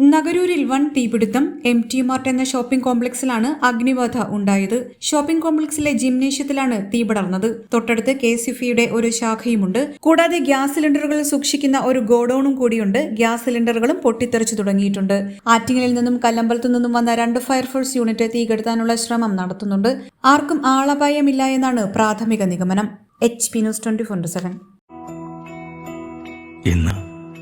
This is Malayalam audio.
നഗരൂരിൽ വൺ തീപിടുത്തം എം ടി മാർട്ട് എന്ന ഷോപ്പിംഗ് കോംപ്ലക്സിലാണ് അഗ്നിബാധ ഉണ്ടായത്. ഷോപ്പിംഗ് കോംപ്ലക്സിലെ ജിംനേഷ്യത്തിലാണ് തീ പടർന്നത് തൊട്ടടുത്ത് കെ സിഫിയുടെ ഒരു ശാഖയുമുണ്ട്. കൂടാതെ ഗ്യാസ് സിലിണ്ടറുകൾ സൂക്ഷിക്കുന്ന ഒരു ഗോഡൌണും കൂടിയുണ്ട്. ഗ്യാസ് സിലിണ്ടറുകളും പൊട്ടിത്തെറിച്ചു തുടങ്ങിയിട്ടുണ്ട്. ആറ്റിങ്ങലിൽ നിന്നും കല്ലമ്പലത്തു നിന്നും വന്ന രണ്ട് ഫയർഫോഴ്സ് യൂണിറ്റ് തീകെടുത്താനുള്ള ശ്രമം നടത്തുന്നുണ്ട്. ആർക്കും ആളപായമില്ല എന്നാണ് പ്രാഥമിക നിഗമനം. H P news twenty four seven